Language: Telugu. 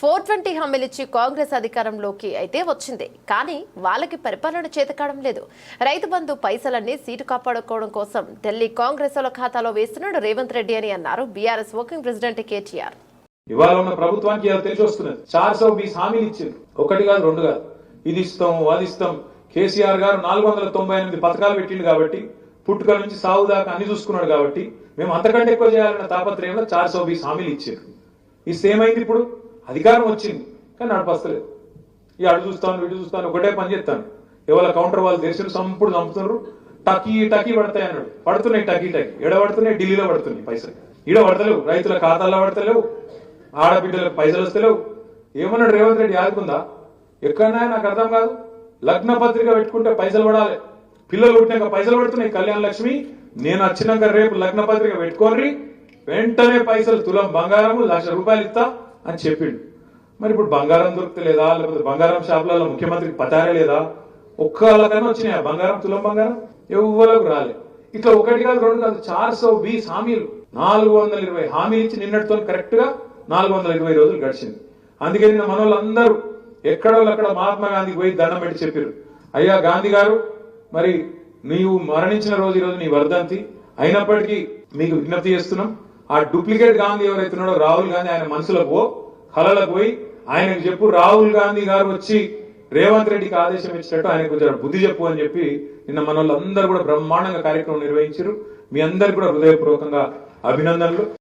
ఫోర్ ట్వంటీ హామీలిచ్చి కాంగ్రెస్ అధికారంలోకి అయితే వచ్చింది. కానీ వాళ్ళకి పరిపాలన చేతకాడం లేదు. రైతు బంధు పైసలన్నీ సీటు కాపాడుకోవడం కోసం ఢిల్లీ కాంగ్రెస్ వాళ్ళ ఖాతాలో వేస్తున్నాడు రేవంత్ రెడ్డి అని అన్నారు బీఆర్ఎస్ వర్కింగ్ ప్రెసిడెంట్ కేటీఆర్. ఇవాళ ఉన్న ప్రభుత్వానికి తెలిసి వస్తున్నది చార్ సౌ బీస్ హామీలు ఇచ్చింది. ఒకటి కాదు రెండు కాదు. ఇది ఇస్తాం అది ఇస్తాం. కేసీఆర్ గారు నాలుగు వందల తొంభై ఎనిమిది పథకాలు పెట్టిండు కాబట్టి పుట్టుక నుంచి సాగు దాకా అన్ని చూసుకున్నాడు కాబట్టి మేము అంతకంటే ఎక్కువ చేయాలన్న తాపత్రయంలో చార్ సౌ బీస్ హామీలు ఇచ్చారు. ఇస్తే ఏమైంది ఇప్పుడు? అధికారం వచ్చింది కానీ నడపస్తలేదు ఈ అడు చూస్తాను ఇటు చూస్తాను ఒకటే పని చేస్తాను. ఎవరి కౌంటర్ వాళ్ళు తెలిసిన సంపుడు చంపుతున్నారు టకీ టకీ పడతాయి అన్నాడు. పడుతున్నాయి టకీ టకీ. ఎడ పడుతున్నాయి? ఢిల్లీలో పడుతున్నాయి పైసలు. ఈడ పడతలేవు రైతుల ఖాతాల్లో పడతలేవు ఆడబిడ్డలకు పైసలు వస్తలేవు. ఏమన్నాడు రేవంత్ రెడ్డి ఆదుకుందా? ఎక్కడన్నా నాకు అర్థం కాదు. లగ్న పత్రిక పెట్టుకుంటే పైసలు పడాలి. పిల్లలు పుట్టినాక పైసలు పడుతున్నాయి. కళ్యాణ లక్ష్మి నేను వచ్చినాక రేపు లగ్న పత్రిక పెట్టుకోర్రి వెంటనే పైసలు తులం బంగారము లక్ష రూపాయలు ఇస్తా అని చెప్పిండు. మరి ఇప్పుడు బంగారం దొరుకుతలేదా లేకపోతే బంగారం షాపులలో ముఖ్యమంత్రికి పచారే లేదా ఒక్కళ్ళకన్నా వచ్చినాయా? బంగారం తులం బంగారం? ఎవ్వరకు రాలే. ఇట్లా ఒకటి కాదు రెండు కాదు చార్ సో బీస్ హామీలు. నాలుగు వందల ఇరవై హామీలు ఇచ్చి నిన్నటితో కరెక్ట్గా నాలుగు వందల ఇరవై రోజులు గడిచింది. అందుకే నిన్న మన వాళ్ళందరూ ఎక్కడో అక్కడ మహాత్మా గాంధీకి పోయి దండం పెట్టి చెప్పారు అయ్యా గాంధీ గారు మరి నీవు మరణించిన రోజు ఈ రోజు నీ వర్ధంతి. అయినప్పటికీ మీకు విజ్ఞప్తి చేస్తున్నాం. ఆ డూప్లికేట్ గాంధీ ఎవరైతున్నాడో రాహుల్ గాంధీ ఆయన మనసులకు పో కలలకు పోయి ఆయనకు చెప్పు రాహుల్ గాంధీ గారు వచ్చి రేవంత్ రెడ్డికి ఆదేశం ఇచ్చినట్టు ఆయన కొంచెం బుద్ధి చెప్పు అని చెప్పి నిన్న మన వాళ్ళందరూ కూడా బ్రహ్మాండంగా కార్యక్రమం నిర్వహించారు. మీ అందరికి కూడా హృదయపూర్వకంగా అభినందనలు.